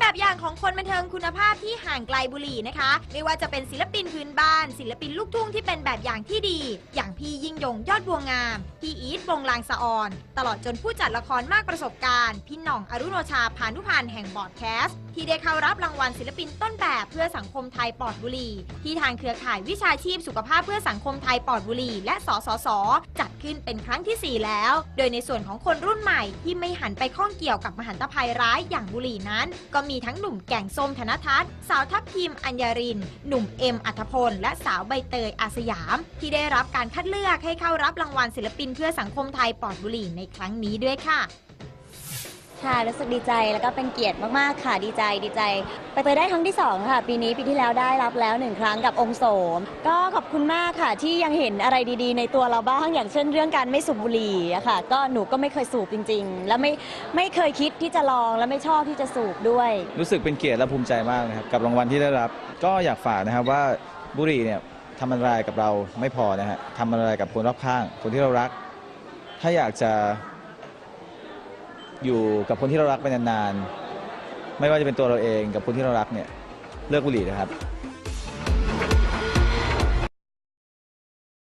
แบบอย่างของคนบันเทิงคุณภาพที่ห่างไกลบุหรี่นะคะ ไม่ว่าจะเป็นศิลปินพื้นบ้าน ศิลปินลูกทุ่งที่เป็นแบบอย่างที่ดี อย่างพี่ยิ่งยงยอดบัวงาม พี่อีทวงลางสะออน ตลอดจนผู้จัดละครมากประสบการณ์ พี่หน่องอรุโนชาพานุพันธ์แห่งบอดแคสต์ที่ได้เข้ารับรางวัลศิลปินต้นแบบเพื่อสังคมไทยปลอดบุหรี่ ที่ทางเครือข่ายวิชาชีพสุขภาพเพื่อสังคมไทยปลอดบุหรี่ และสสส จัดขึ้นเป็นครั้งที่ 4 แล้ว โดยในส่วนของคนรุ่นใหม่ที่ไม่หันไปข้องเกี่ยวกับมหันตภัยร้ายอย่างบุหรี่นั้นก็มีทั้งหนุ่มแก่งส้มธนทัศน์สาวทัพทีมอัญญาริน หนุ่มเอ็มอัธพล และสาวใบเตยอาสยาม ที่ได้รับการคัดเลือกให้เข้ารับรางวัลศิลปินเพื่อสังคมไทยปลอดบุหรี่ในครั้งนี้ด้วยค่ะ ค่ะรู้สึกดีใจแล้วก็เป็นเกียรติมากๆค่ะดีใจดีใจ ไปเตยได้ครั้งที่ 2 ค่ะ ปีนี้ปีที่แล้วได้รับแล้วหนึ่งครั้งกับองค์โสม ก็ขอบคุณมากค่ะที่ยังเห็นอะไรดีๆ ในตัวเราบ้าง อย่างเช่นเรื่องการไม่สูบบุหรี่อะค่ะ ก็หนูก็ไม่เคยสูบจริง ๆ แล้วไม่ไม่เคยคิดที่จะลองและไม่ชอบที่จะสูบด้วย รู้สึกเป็นเกียรติและภูมิใจมากนะครับกับรางวัลที่ได้รับ ก็อยากฝากนะครับว่าบุหรี่เนี่ยทำอันตรายกับเราไม่พอนะฮะทำอันตรายกับคนรอบข้าง คนที่เรารัก ถ้าอยากจะ อยู่กับคนที่เรารักไปนานๆ ไม่ว่าจะเป็นตัวเราเองกับคนที่เรารักเนี่ย เลิกบุหรี่นะครับ